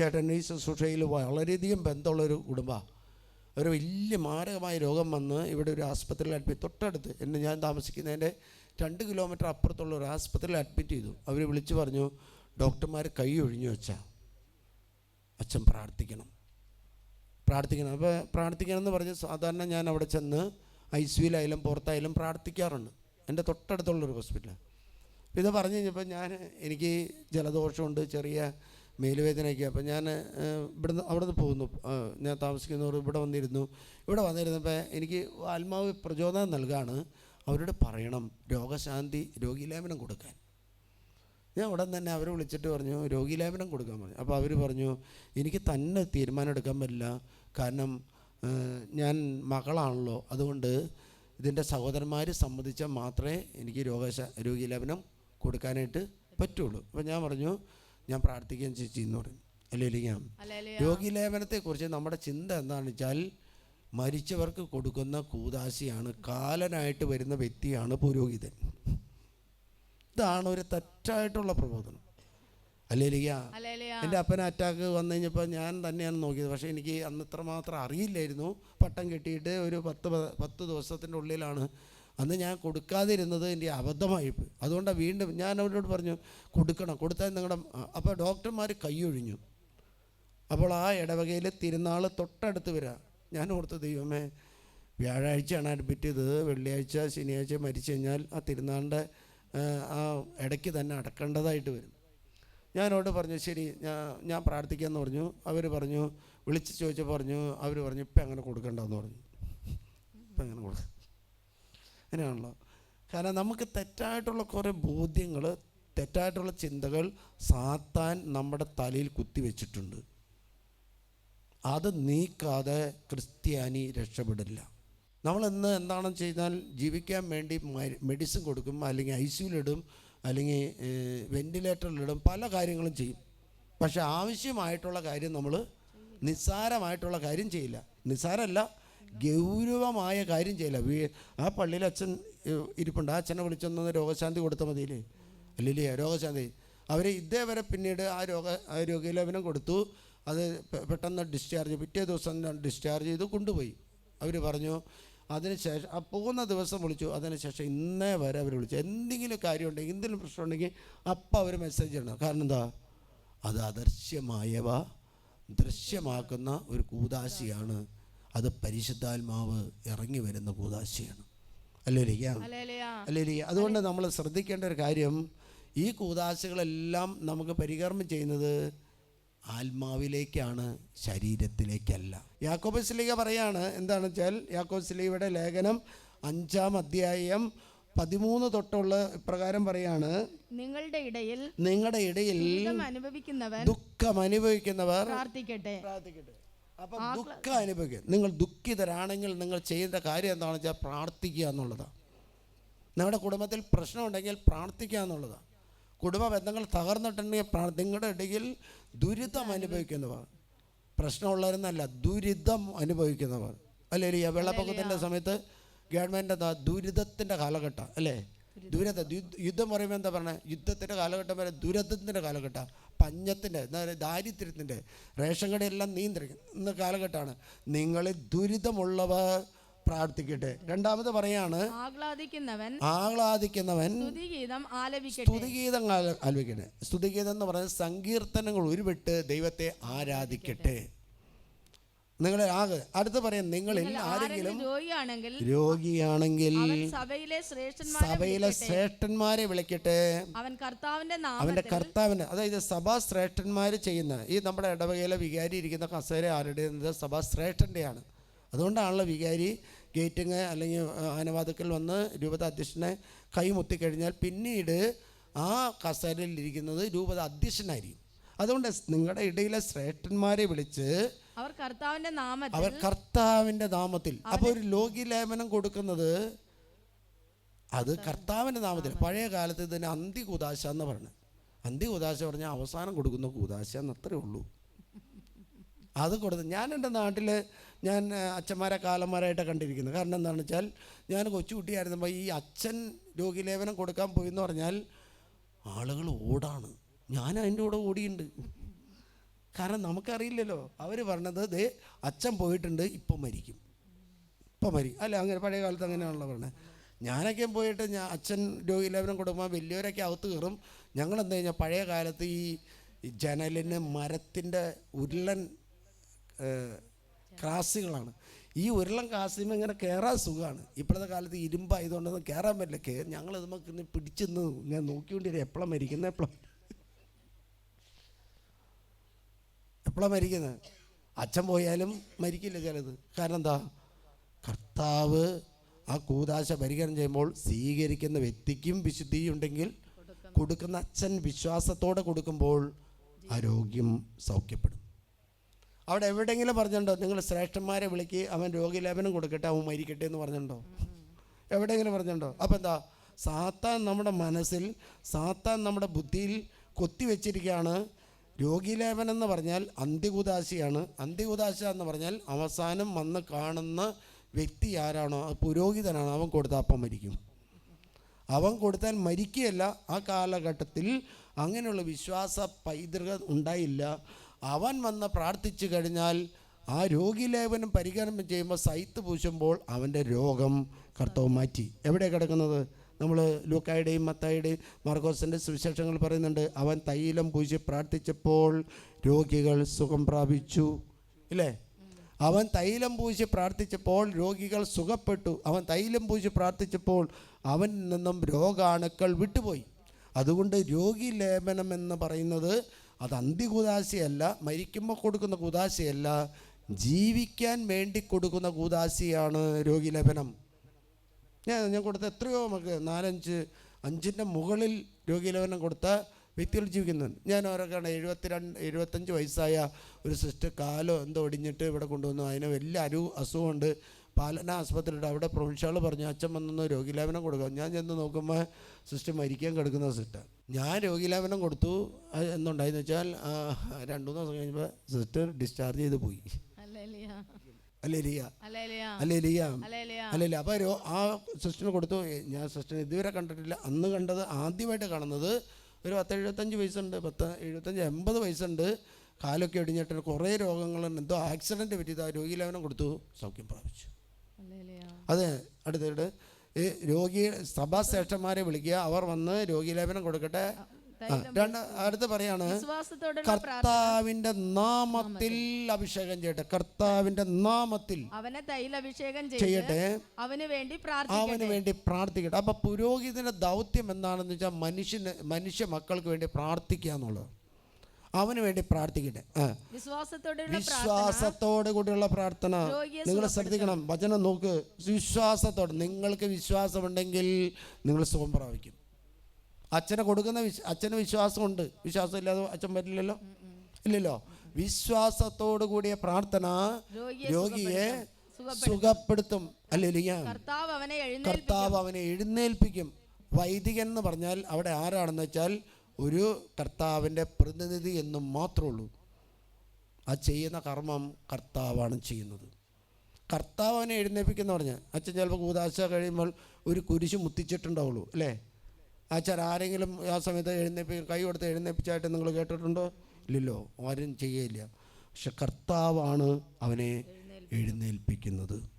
ചേട്ടൻ ഈ ശുശ്രൂഷയിൽ വളരെയധികം ബന്ധമുള്ളൊരു കുടുംബമാണ്. ഒരു വലിയ മാരകമായ രോഗം വന്ന് ഇവിടെ ഒരു ആസ്പത്രിയിൽ അഡ്മിറ്റ് തൊട്ടടുത്ത് എന്നെ ഞാൻ താമസിക്കുന്നതിന്റെ രണ്ട് കിലോമീറ്റർ അപ്പുറത്തുള്ള ഒരു ആസ്പത്രിയിൽ അഡ്മിറ്റ് ചെയ്തു. അവർ വിളിച്ചു പറഞ്ഞു ഡോക്ടർമാർ കൈ ഒഴിഞ്ഞു വെച്ചാൽ അച്ഛൻ പ്രാർത്ഥിക്കണം. പ്രാർത്ഥിക്കണം. അപ്പോൾ പ്രാർത്ഥിക്കണം എന്ന് പറഞ്ഞ് സാധാരണ ഞാൻ അവിടെ ചെന്ന് ഐ സിയിലായാലും പുറത്തായാലും പ്രാർത്ഥിക്കാറുണ്ട്. എന്റെ തൊട്ടടുത്തുള്ളൊരു ഹോസ്പിറ്റലാണ്. ഇത് പറഞ്ഞു കഴിഞ്ഞപ്പോൾ ഞാൻ എനിക്ക് ജലദോഷമുണ്ട് ചെറിയ മേലുവേദനയൊക്കെ. അപ്പോൾ ഞാൻ ഇവിടുന്ന് അവിടെ നിന്ന് പോകുന്നു ഞാൻ താമസിക്കുന്നവർ ഇവിടെ വന്നിരുന്നു. ഇവിടെ വന്നിരുന്നപ്പോൾ എനിക്ക് ആത്മാവ് പ്രചോദനം നൽകാണ് അവരോട് പറയണം രോഗശാന്തി രോഗീലേപനം കൊടുക്കാൻ. ഞാൻ ഉടൻ തന്നെ അവരെ വിളിച്ചിട്ട് പറഞ്ഞു രോഗീലേപനം കൊടുക്കാൻ പറഞ്ഞു. അപ്പോൾ അവർ പറഞ്ഞു എനിക്ക് തന്നെ തീരുമാനം എടുക്കാൻ പറ്റില്ല. കാരണം ഞാൻ മകളാണല്ലോ. അതുകൊണ്ട് ഇതിന്റെ സഹോദരന്മാർ സംബന്ധിച്ചാൽ മാത്രമേ എനിക്ക് രോഗശ രോഗീലേപനം കൊടുക്കാനായിട്ട് പറ്റുള്ളൂ. അപ്പോൾ ഞാൻ പറഞ്ഞു ഞാൻ പ്രാർത്ഥിക്കുകയും ചേച്ചി എന്ന് പറഞ്ഞു. അല്ലെങ്കിൽ ഞാൻ ഹല്ലേലൂയ. രോഗീലേപനത്തെക്കുറിച്ച് നമ്മുടെ ചിന്ത എന്താണെന്ന് വെച്ചാൽ മരിച്ചവർക്ക് കൊടുക്കുന്ന കൂതാശിയാണ്. കാലനായിട്ട് വരുന്ന വ്യക്തിയാണ് പുരോഹിതൻ. ഇതാണ് ഒരു തെറ്റായിട്ടുള്ള പ്രബോധനം. അല്ലേലിയ. ഹല്ലേലൂയ. എന്റെ അപ്പന അറ്റാക്ക് വന്നു കഴിഞ്ഞപ്പോൾ ഞാൻ തന്നെയാണ് നോക്കിയത്. പക്ഷേ എനിക്ക് അന്ന് ഇത്രമാത്രം അറിയില്ലായിരുന്നു. പട്ടം കെട്ടിയിട്ട് ഒരു പത്ത് പത്ത് ദിവസത്തിന്റെ ഉള്ളിലാണ് അന്ന് ഞാൻ കൊടുക്കാതിരുന്നത് എന്റെ അബദ്ധമായിപ്പോയി. അതുകൊണ്ടാണ് വീണ്ടും ഞാൻ അവരോട് പറഞ്ഞു കൊടുക്കണം കൊടുത്താൽ നിങ്ങളുടെ അപ്പോൾ ഡോക്ടർമാർ കൈയൊഴിഞ്ഞു. അപ്പോൾ ആ ഇടവകയിൽ തിരുനാൾ തൊട്ടടുത്ത് വരിക ഞാൻ ഓർത്ത് ദൈവമേ വ്യാഴാഴ്ചയാണ് അഡ്മിറ്റ് ചെയ്തത് വെള്ളിയാഴ്ച ശനിയാഴ്ച മരിച്ചു കഴിഞ്ഞാൽ ആ തിരുനാളിന്റെ ആ, ആ ഇടയ്ക്ക് തന്നെ അടക്കേണ്ടതായിട്ട് വരും. ഞാനോട് പറഞ്ഞു ശരി ഞാൻ ഞാൻ പ്രാർത്ഥിക്കാമെന്ന് പറഞ്ഞു. അവർ പറഞ്ഞു വിളിച്ച് ചോദിച്ചപ്പോൾ പറഞ്ഞു അവർ പറഞ്ഞു ഇപ്പം അങ്ങനെ കൊടുക്കണ്ടെന്ന് പറഞ്ഞു. ഇപ്പം അങ്ങനെ കൊടുക്ക അങ്ങനെയാണല്ലോ. കാരണം നമുക്ക് തെറ്റായിട്ടുള്ള കുറേ ബോധ്യങ്ങൾ തെറ്റായിട്ടുള്ള ചിന്തകൾ സാത്താൻ നമ്മുടെ തലയിൽ കുത്തിവെച്ചിട്ടുണ്ട് അത് നീക്കാതെ ക്രിസ്ത്യാനി രക്ഷപ്പെടില്ല. നമ്മൾ ഇന്ന് എന്താണെന്ന് ചെയ്താൽ ജീവിക്കാൻ വേണ്ടി മെഡിസിൻ കൊടുക്കും അല്ലെങ്കിൽ ഐ സിയുലിടും അല്ലെങ്കിൽ വെന്റിലേറ്ററിലിടും പല കാര്യങ്ങളും ചെയ്യും. പക്ഷെ ആവശ്യമായിട്ടുള്ള കാര്യം നമ്മൾ നിസ്സാരമായിട്ടുള്ള കാര്യം ചെയ്യില്ല. നിസ്സാരമല്ല ഗൗരവമായ കാര്യം ചെയ്യില്ല വീ ആ പള്ളിയിൽ അച്ഛൻ ഇരിപ്പുണ്ട്. ആ അച്ഛനെ വിളിച്ചൊന്ന് രോഗശാന്തി കൊടുത്താൽ മതിയില്ലേ? അല്ലില്ലേ രോഗശാന്തി. അവർ ഇതേവരെ പിന്നീട് ആ രോഗ രോഗീലേപനം കൊടുത്തു. അത് പെട്ടെന്ന് ഡിസ്ചാർജ് പിറ്റേ ദിവസം ഡിസ്ചാർജ് ചെയ്ത് കൊണ്ടുപോയി. അവർ പറഞ്ഞു അതിനുശേഷം ആ പോകുന്ന ദിവസം വിളിച്ചു. അതിനുശേഷം ഇന്നേ വരെ അവർ വിളിച്ചു. എന്തെങ്കിലും കാര്യമുണ്ടെങ്കിൽ എന്തെങ്കിലും പ്രശ്നം ഉണ്ടെങ്കിൽ അപ്പം അവർ മെസ്സേജ് ഇടണം. കാരണം എന്താ? അത് അദൃശ്യമായവ ദൃശ്യമാക്കുന്ന ഒരു കൂതാശിയാണ്. അത് പരിശുദ്ധാത്മാവ് ഇറങ്ങി വരുന്ന കൂതാശയാണ്. അല്ലേ അല്ലേലിയ ഹല്ലേലൂയ. അല്ലേ അതുകൊണ്ട് നമ്മൾ ശ്രദ്ധിക്കേണ്ട ഒരു കാര്യം ഈ കൂതാശകളെല്ലാം നമുക്ക് പരികർമ്മം ചെയ്യുന്നത് ആത്മാവിലേക്കാണ് ശരീരത്തിലേക്കല്ല. യാക്കോബ് സ്ലീഗ പറയാണ് എന്താണെന്ന് വെച്ചാൽ യാക്കോബ് സ്ലീഗയുടെ ലേഖനം അഞ്ചാം അധ്യായം പതിമൂന്ന് തൊട്ടുള്ള ഇപ്രകാരം പറയാണ് നിങ്ങളുടെ ഇടയിൽ നിങ്ങളുടെ ഇടയിൽ അനുഭവിക്കുന്നവർ ദുഃഖം അനുഭവിക്കുന്നവർ പ്രാർത്ഥിക്കട്ടെ. പ്രാർത്ഥിക്കട്ടെ. അപ്പം ദുഃഖം അനുഭവിക്കുക. നിങ്ങൾ ദുഃഖിതരാണെങ്കിൽ നിങ്ങൾ ചെയ്യേണ്ട കാര്യം എന്താണെന്ന് വെച്ചാൽ പ്രാർത്ഥിക്കുക എന്നുള്ളതാണ് നിങ്ങളുടെ കുടുംബത്തിൽ പ്രശ്നമുണ്ടെങ്കിൽ പ്രാർത്ഥിക്കുക എന്നുള്ളതാണ് കുടുംബ ബന്ധങ്ങൾ തകർന്നിട്ടുണ്ടെങ്കിൽ നിങ്ങളുടെ ഇടയിൽ ദുരിതം അനുഭവിക്കുന്നവർ. പ്രശ്നമുള്ളവരെന്നല്ല ദുരിതം അനുഭവിക്കുന്നവർ. അല്ലേ ഈ വെള്ളപ്പൊക്കത്തിന്റെ സമയത്ത് ഗവൺമെന്റ് എന്താ ദുരിതത്തിന്റെ കാലഘട്ടം അല്ലേ? ദുരിത. യുദ്ധ- പറയുമ്പോൾ എന്താ പറയുന്നത് യുദ്ധത്തിന്റെ കാലഘട്ടം വരെ ദുരിതത്തിന്റെ കാലഘട്ടം. പഞ്ഞത്തിന്റെ ദാരിദ്ര്യത്തിന്റെ റേഷൻ കടയെല്ലാം നിയന്ത്രിക്കുന്ന കാലഘട്ടമാണ്. നിങ്ങൾ ദുരിതമുള്ളവർ പ്രാർത്ഥിക്കട്ടെ. രണ്ടാമത് പറയാണ് ആഹ്ലാദിക്കുന്നവൻ ആഹ്ലാദിക്കുന്നവൻ സ്തുതിഗീതം ആലപിക്കട്ടെ. സ്തുതിഗീതം എന്ന് പറയുന്നത് സങ്കീർത്തനങ്ങൾ ഉരുവിട്ട് ദൈവത്തെ ആരാധിക്കട്ടെ. നിങ്ങളെ ആകെ അടുത്ത് പറയാം നിങ്ങളിൽ ആരെങ്കിലും രോഗിയാണെങ്കിൽ സഭയിലെ ശ്രേഷ്ഠന്മാരെ ശ്രേഷ്ഠന്മാരെ വിളിക്കട്ടെ. അവൻ കർത്താവിന്റെ അവന്റെ നാമത്തിൽ കർത്താവിന്റെ അതായത് സഭാ ശ്രേഷ്ഠന്മാർ ചെയ്യുന്ന ഈ നമ്മുടെ ഇടവകയിലെ വികാരി ഇരിക്കുന്ന കസേര ആരുടെ സഭാ ശ്രേഷ്ഠന്റെയാണ് അതുകൊണ്ടാണല്ലോ വികാരി ഗേറ്റിങ് അല്ലെങ്കിൽ ആനവാതുക്കൽ വന്ന് രൂപത അധ്യക്ഷനെ കൈമുത്തിക്കഴിഞ്ഞാൽ പിന്നീട് ആ കസേരയിൽ ഇരിക്കുന്നത് രൂപത അധ്യക്ഷനായിരിക്കും. അതുകൊണ്ട് നിങ്ങളുടെ ഇടയിലെ ശ്രേഷ്ഠന്മാരെ വിളിച്ച് അവർ കർത്താവിന്റെ നാമത്തിൽ അവർ കർത്താവിന്റെ നാമത്തിൽ. അപ്പോൾ ഒരു ലോകിലേപനം കൊടുക്കുന്നത് അത് കർത്താവിന്റെ നാമത്തിൽ. പഴയ കാലത്ത് ഇതിന് അന്തി കുദാശ എന്ന് പറഞ്ഞു. അന്തി കുദാശ പറഞ്ഞാൽ അവസാനം കൊടുക്കുന്ന കുതാശ എന്നത്രേ ഉള്ളൂ. അത് കൊടുത്ത് ഞാൻ എന്റെ നാട്ടിൽ ഞാൻ അച്ഛന്മാരെ കാലന്മാരായിട്ട് കണ്ടിരിക്കുന്നത്. കാരണം എന്താണെന്ന് വെച്ചാൽ ഞാൻ കൊച്ചുകുട്ടിയായിരുന്നപ്പോൾ ഈ അച്ഛൻ രോഗിലേപനം കൊടുക്കാൻ പോയി എന്ന് പറഞ്ഞാൽ ആളുകൾ ഓടാണ്. ഞാൻ അതിന്റെ കൂടെ ഓടിയുണ്ട്. കാരണം നമുക്കറിയില്ലല്ലോ. അവർ പറഞ്ഞത് ദേ അച്ഛൻ പോയിട്ടുണ്ട് ഇപ്പം മരിക്കും. ഇപ്പം മരിക്കും. അല്ല അങ്ങനെ പഴയ കാലത്ത് അങ്ങനെയാണല്ലോ പറഞ്ഞത്. ഞാനൊക്കെ പോയിട്ട് ഞാൻ അച്ഛൻ രോഗിയില്ലാവരും കൊടുക്കുമ്പോൾ വലിയവരൊക്കെ അകത്ത് കയറും. ഞങ്ങൾ എന്താ കഴിഞ്ഞാൽ പഴയ കാലത്ത് ഈ ജനലിന് മരത്തിന്റെ ഉരുളൻ ക്രാസുകളാണ് ഈ ഉരുളൻ ക്രാസിന് ഇങ്ങനെ കയറാൻ സുഖമാണ്. ഇപ്പോഴത്തെ കാലത്ത് ഇരുമ്പായതുകൊണ്ടൊന്നും കയറാൻ പറ്റില്ല. കയറി ഞങ്ങൾ നമുക്ക് പിടിച്ചെന്ന് ഞാൻ നോക്കിക്കൊണ്ടിരിക്കും എപ്പോഴാണ് മരിക്കുന്നത് എപ്പോഴാണ് എപ്പോഴാണ് മരിക്കുന്നത്? അച്ഛൻ പോയാലും മരിക്കില്ല ചിലത്. കാരണം എന്താ കർത്താവ് ആ കൂതാശ പരികരണം ചെയ്യുമ്പോൾ സ്വീകരിക്കുന്ന വ്യക്തിക്കും വിശുദ്ധി ഉണ്ടെങ്കിൽ കൊടുക്കുന്ന അച്ഛൻ വിശ്വാസത്തോടെ കൊടുക്കുമ്പോൾ ആരോഗ്യം സൗഖ്യപ്പെടും. അവിടെ എവിടെയെങ്കിലും പറഞ്ഞിട്ടുണ്ടോ? നിങ്ങൾ ശ്രേഷ്ഠന്മാരെ വിളിക്ക് അവൻ രോഗിലേപനം കൊടുക്കട്ടെ അവൻ മരിക്കട്ടെ എന്ന് പറഞ്ഞിട്ടുണ്ടോ? എവിടെയെങ്കിലും പറഞ്ഞിട്ടുണ്ടോ? അപ്പം എന്താ? സാത്താൻ നമ്മുടെ മനസ്സിൽ സാത്താൻ നമ്മുടെ ബുദ്ധിയിൽ കൊത്തിവെച്ചിരിക്കുകയാണ്. രോഗിലേപനം എന്ന് പറഞ്ഞാൽ അന്ത്യകുദാശിയാണ്. അന്ത്യകുദാശ എന്ന് പറഞ്ഞാൽ അവസാനം വന്ന് കാണുന്ന വ്യക്തി ആരാണോ? പുരോഹിതനാണ്. അവൻ കൊടുത്താൽ അപ്പം മരിക്കും. അവൻ കൊടുത്താൽ മരിക്കുകയല്ല. ആ കാലഘട്ടത്തിൽ അങ്ങനെയുള്ള വിശ്വാസ പൈതൃക ഉണ്ടായില്ല. അവൻ വന്ന് പ്രാർത്ഥിച്ചു കഴിഞ്ഞാൽ ആ രോഗിലേപനം പരികരണം ചെയ്യുമ്പോൾ സൈത്ത് പൂശുമ്പോൾ അവന്റെ രോഗം കർത്തവ് മാറ്റി. എവിടെ കിടക്കുന്നത്? നമ്മൾ ലൂക്കായുടെയും മത്തായുടെയും മാർഗോസിന്റെ സുവിശേഷങ്ങൾ പറയുന്നുണ്ട്. അവൻ തൈലം പൂശി പ്രാർത്ഥിച്ചപ്പോൾ രോഗികൾ സുഖം പ്രാപിച്ചു. ഇല്ലേ? അവൻ തൈലം പൂശി പ്രാർത്ഥിച്ചപ്പോൾ രോഗികൾ സുഖപ്പെട്ടു. അവൻ തൈലം പൂശി പ്രാർത്ഥിച്ചപ്പോൾ അവൻ നിന്നും രോഗാണുക്കൾ വിട്ടുപോയി. അതുകൊണ്ട് രോഗി ലേപനം എന്ന് പറയുന്നത് അത് അന്തികുദാശയല്ല മരിക്കുമ്പോൾ കൊടുക്കുന്ന കുദാശയല്ല ജീവിക്കാൻ വേണ്ടി കൊടുക്കുന്ന കുദാശയാണ് രോഗി ലേപനം. ഞാൻ ഞാൻ കൊടുത്ത എത്രയോ നമുക്ക് നാലഞ്ച് അഞ്ചിന്റെ മുകളിൽ രോഗീലവനം കൊടുത്ത വ്യക്തികൾ ജീവിക്കുന്നുണ്ട്. ഞാൻ ഓരോക്കാണ് എഴുപത്തിരണ്ട് എഴുപത്തഞ്ച് വയസ്സായ ഒരു സിസ്റ്റർ കാലോ എന്തോ ഒടിഞ്ഞിട്ട് ഇവിടെ കൊണ്ടുവന്നു. അതിന് വലിയ അരു അസുഖമുണ്ട് പാലന ആസ്പത്രിയുടെ അവിടെ പ്രൊവിൻഷ്യാൾ പറഞ്ഞു അച്ഛൻ വന്നൊന്ന് രോഗീലേപനം കൊടുക്കാം. ഞാൻ ചെന്ന് നോക്കുമ്പോൾ സിസ്റ്റർ മരിക്കാൻ കിടക്കുന്ന സിസ്റ്റർ. ഞാൻ രോഗീലേപനം കൊടുത്തു. എന്നുണ്ടായെന്ന് വെച്ചാൽ രണ്ട് മൂന്ന് ദിവസം കഴിഞ്ഞപ്പോൾ സിസ്റ്റർ ഡിസ്ചാർജ് ചെയ്ത് പോയി. ഹല്ലേലൂയ. അല്ലേ ലിയ ഹല്ലേലൂയ. അല്ലേ ലിയ ഹല്ലേലൂയ. അല്ലല്ല അപ്പോൾ ആ സിസ്റ്ററിന് കൊടുത്തു. ഞാൻ സിസ്റ്ററിനെ ഇതുവരെ കണ്ടിട്ടില്ല. അന്ന് കണ്ടത് ആദ്യമായിട്ട് കാണുന്നത് ഒരു പത്ത് എഴുപത്തഞ്ച് വയസ്സുണ്ട്. പത്ത് എഴുപത്തഞ്ച് എൺപത് വയസ്സുണ്ട്. കാലൊക്കെ ഒടിഞ്ഞിട്ട് കുറേ രോഗങ്ങളുണ്ട് എന്തോ ആക്സിഡന്റ് പറ്റിയത്. ആ രോഗിലേവനം കൊടുത്തു. സൗഖ്യം പ്രാപിച്ചു. അതെ. അടുത്തിട്ട് ഈ രോഗി സഭാശ്രേഷ്ഠന്മാരെ വിളിക്കുക. അവർ വന്ന് രോഗിലേപനം കൊടുക്കട്ടെ. രണ്ട് അടുത്ത് പറയാണ് കർത്താവിന്റെ നാമത്തിൽ അഭിഷേകം ചെയ്യട്ടെ. കർത്താവിന്റെ നാമത്തിൽ അവനെ തൈല അഭിഷേകം ചെയ്യട്ടെ. അവന് വേണ്ടി അവന് വേണ്ടി പ്രാർത്ഥിക്കട്ടെ. അപ്പൊ പുരോഹിതന്റെ ദൗത്യം എന്താണെന്ന് വെച്ചാൽ മനുഷ്യന് മനുഷ്യ മക്കൾക്ക് വേണ്ടി പ്രാർത്ഥിക്കുക എന്നുള്ളത്. അവന് വേണ്ടി പ്രാർത്ഥിക്കട്ടെ. വിശ്വാസത്തോടു കൂടിയുള്ള പ്രാർത്ഥന. നിങ്ങൾ ശ്രദ്ധിക്കണം. വചനം നോക്ക്. വിശ്വാസത്തോടെ. നിങ്ങൾക്ക് വിശ്വാസമുണ്ടെങ്കിൽ നിങ്ങൾ സുഖം പ്രാപിക്കും. അച്ഛനെ കൊടുക്കുന്ന വിശ്വ അച്ഛന് വിശ്വാസമുണ്ട്. വിശ്വാസം ഇല്ലാതെ അച്ഛൻ പറ്റില്ലല്ലോ ഇല്ലല്ലോ? വിശ്വാസത്തോടു കൂടിയ പ്രാർത്ഥന രോഗിയെ സുഖപ്പെടുത്തും. അല്ലെങ്കിൽ അല്ലേ കർത്താവ് അവനെ എഴുന്നേൽപ്പിക്കും. കർത്താവ് അവനെ എഴുന്നേൽപ്പിക്കും. വൈദികൻ എന്ന് പറഞ്ഞാൽ അവിടെ ആരാണെന്ന് വെച്ചാൽ ഒരു കർത്താവിന്റെ പ്രതിനിധി എന്ന് മാത്രമേ ഉള്ളൂ. ആ ചെയ്യുന്ന കർമ്മം കർത്താവാണ് ചെയ്യുന്നത്. കർത്താവ് അവനെ എഴുന്നേൽപ്പിക്കുന്ന പറഞ്ഞാൽ അച്ഛൻ ചിലപ്പോൾ കൂതാശ കഴിയുമ്പോൾ ഒരു കുരിശ് മുത്തിച്ചിട്ടുണ്ടാവുള്ളൂ അല്ലേ? അച്ഛൻ ആരെങ്കിലും ആ സമയത്ത് എഴുന്നേൽപ്പി കൈ കൊടുത്ത് എഴുന്നേപ്പിച്ചായിട്ട് നിങ്ങൾ കേട്ടിട്ടുണ്ടോ? ഇല്ലല്ലോ ആരും ചെയ്യയില്ല. പക്ഷെ കർത്താവാണ് അവനെ എഴുന്നേൽപ്പിക്കുന്നത്.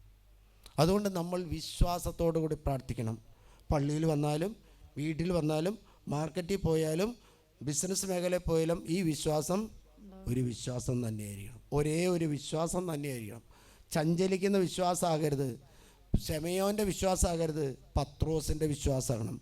അതുകൊണ്ട് നമ്മൾ വിശ്വാസത്തോടു കൂടി പ്രാർത്ഥിക്കണം. പള്ളിയിൽ വന്നാലും വീട്ടിൽ വന്നാലും മാർക്കറ്റിൽ പോയാലും ബിസിനസ് മേഖലയിൽ പോയാലും ഈ വിശ്വാസം ഒരു വിശ്വാസം തന്നെയായിരിക്കണം. ഒരേ ഒരു വിശ്വാസം തന്നെയായിരിക്കണം. ചഞ്ചലിക്കുന്ന വിശ്വാസമാകരുത്. ക്ഷമയോന്റെ വിശ്വാസമാകരുത്. പത്രോസിന്റെ വിശ്വാസമാകണം.